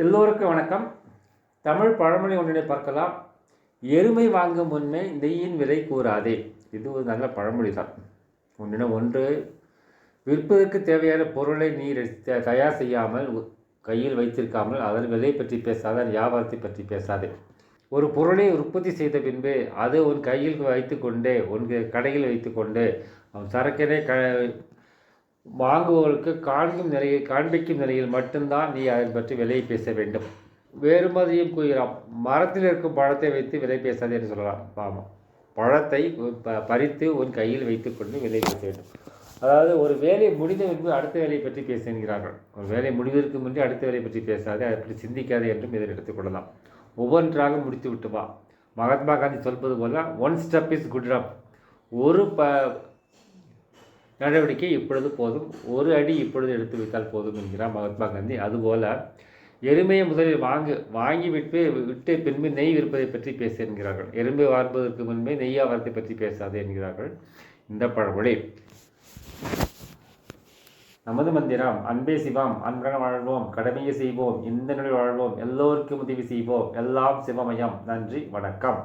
எல்லோருக்கும் வணக்கம். தமிழ் பழமொழி ஒன்றினை பார்க்கலாம். எருமை வாங்கும் முன்னே நெய்யின் விலை கூறாதே. இது ஒரு நல்ல பழமொழி தான். ஒன்றின ஒன்று விற்பதற்கு தேவையான பொருளை நீர் த- தயார் செய்யாமல் கையில் வைத்திருக்காமல் அதன் விலை பற்றி பேசாத வியாபாரத்தை பற்றி பேசாதே. ஒரு பொருளை உற்பத்தி செய்த பின்பு அதை உன் கையில் வைத்துக்கொண்டு உன் கடையில் வைத்துக்கொண்டு அவன் சரக்கினை க வாங்குபவர்களுக்கு காண்கும் நிலையில் காண்பிக்கும் நிலையில் மட்டும்தான் நீ அதை பற்றி விலையை பேச வேண்டும். வேறு மாதிரியும் கூறுகிறான். மரத்தில் இருக்கும் பழத்தை வைத்து விலை பேசாதே என்று சொல்லலாம். ஆமாம். பழத்தை ப- பறித்து உன் கையில் வைத்துக்கொண்டு விலை பேச வேண்டும். அதாவது ஒரு வேலை முடிந்த பின்பு அடுத்த வேலையை பற்றி பேசுகிறார்கள் ஒரு வேலை முடிவதற்கு முன்பே அடுத்த வேலையை பற்றி பேசாதே அதை பற்றி சிந்திக்காதே என்றும் இதில் எடுத்துக்கொள்ளலாம் ஒவ்வொன்றாக முடித்து விட்டு வா மகாத்மா காந்தி சொல்வது போல one step is good rub ஒரு ப நடவடிக்கை இப்பொழுது போதும். ஒரு அடி இப்பொழுது எடுத்து வைத்தால் போதும் என்கிறார் மகாத்மா காந்தி. அதுபோல எருமையை முதலில் வாங்கு வாங்கி விட்டு விட்டு பின்பு நெய் விற்பதை பற்றி பேச என்கிறார்கள். எறும்பை வார்ப்பதற்கு முன்பே நெய்யாவரத்தை பற்றி பேசாது என்கிறார்கள் இந்த பழமொழி. நமது மந்திரம் அன்பே சிவம் அன்புடன் வாழ்வோம் கடமையை செய்வோம் இந்த நிலை வாழ்வோம் எல்லோருக்கும் உதவி செய்வோம் எல்லாம் சிவமயம். நன்றி வணக்கம்.